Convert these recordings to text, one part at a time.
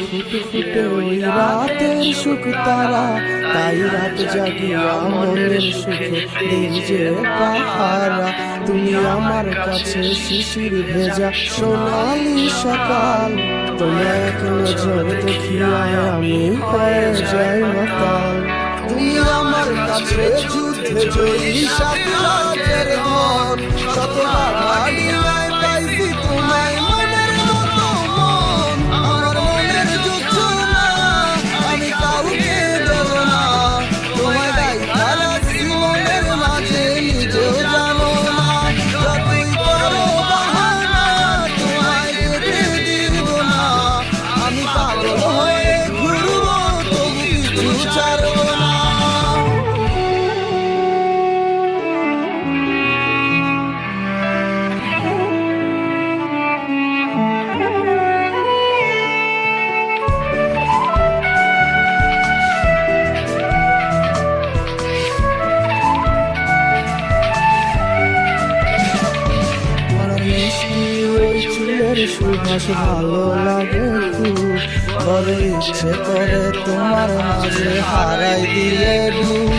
ফুটে ফুটে ওই রাতের সুখ তারা, তাই রাত জাগিয়া মনের সুখে যে পাহারা। তুমি আমার কাছে শিশির ভেজা সোনালি সকাল তোমার এক নজর দেখিয়ায় আমি হয়ে যাই মাতাল তুমি আমার কাছে যুদ্ধে জয়ী শতবার হারিয়ায় চুলের সুবাস ভালো লাগে খুব। বড় ইচ্ছে করে তোমার মাঝে হারাই দিয়ে ডুব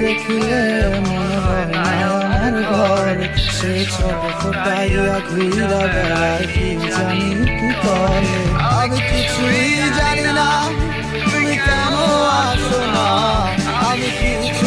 দেখিলে আমার ঘর। সে ছোট ফোটাইয়া ঘুরা বেড়ায়, কি জানি কি করে। আমি কিছুই জানি না, তুমি কেন আসো না? আমি কিছু